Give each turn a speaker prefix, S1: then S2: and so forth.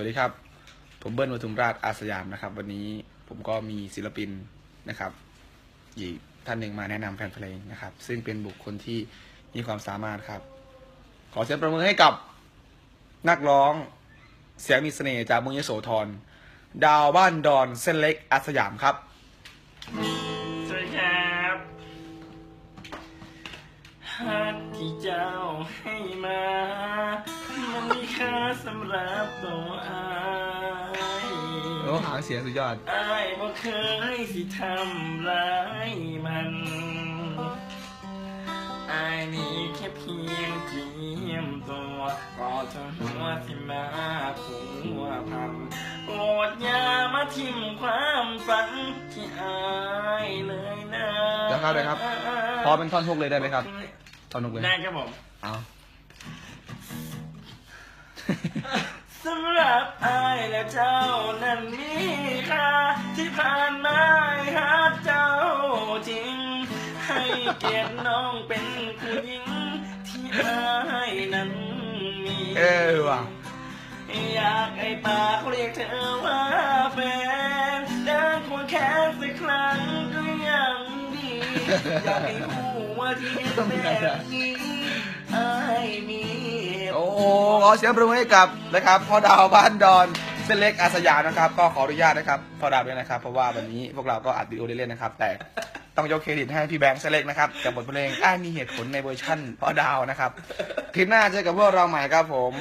S1: วัสดีครับ ผมเบิ้ลวัทุมราชอาสยามนะครับ วันนี้ผมก็มีศิลปินนะครับอีกท่านหนึ่งมาแนะนำแฟนเพลงนะครับ ซึ่งเป็นบุคคลที่มีความสามารถครับ ขอเสียงประมือให้กับนักร้องเสียงมีเสน่ห์จากเมืองยโสธรดาวบ้านดอนเส้นเล็กอาสยามครับ
S2: สวัสดีครับฮักที่เจ้าให้มา ค่าสำหรับตัวอาย
S1: โอ้หางเสียงสุดยอด
S2: อายบ่เคยสิทำร้ายมัน อายนี่แค่เพียงเจียมตัวก็เธอหัวที่มาผัวพันโปรดอย่ามาทิ่มความฝันที่อายเลยนะ
S1: เดี๋ยวครับเดี๋ยวครับ พอเป็นท่อนทุกเลยได้ไหมครับ ท่อนทุกเลย
S2: ได้ครับผม
S1: เอา
S2: สำหรับอายและเจ้านั้นมีค่าที่ผ่านมาหาเจ้าจริง ให้เกียรติน้องเป็นผู้หญิง ที่อายนั้นมี
S1: เออว่ะ
S2: อยากให้ปากเรียกเธอว่าแฟนเดินควงแขนสักครั้งก็ยังดีอยากให้หูว่าที่เป็นแบบนี้อายมี
S1: โอ้โห ขอเสียงปรบมือให้กับนะครับพ่อดาวบ้านดอนเส้นเล็กอาสยามนะครับ ก็ขออนุญาตนะครับพ่อดาวด้วยนะครับ เพราะว่าวันนี้พวกเราก็อัดวิดีโอเล่นๆนะครับ แต่ต้องยกเครดิตให้พี่แบงค์เส้นเล็กนะครับกับบทเพลงอ้ายมีเหตุผลในเวอร์ชั่นพ่อดาวนะครับคลิปหน้าเจอกับพวกเราใหม่ครับผม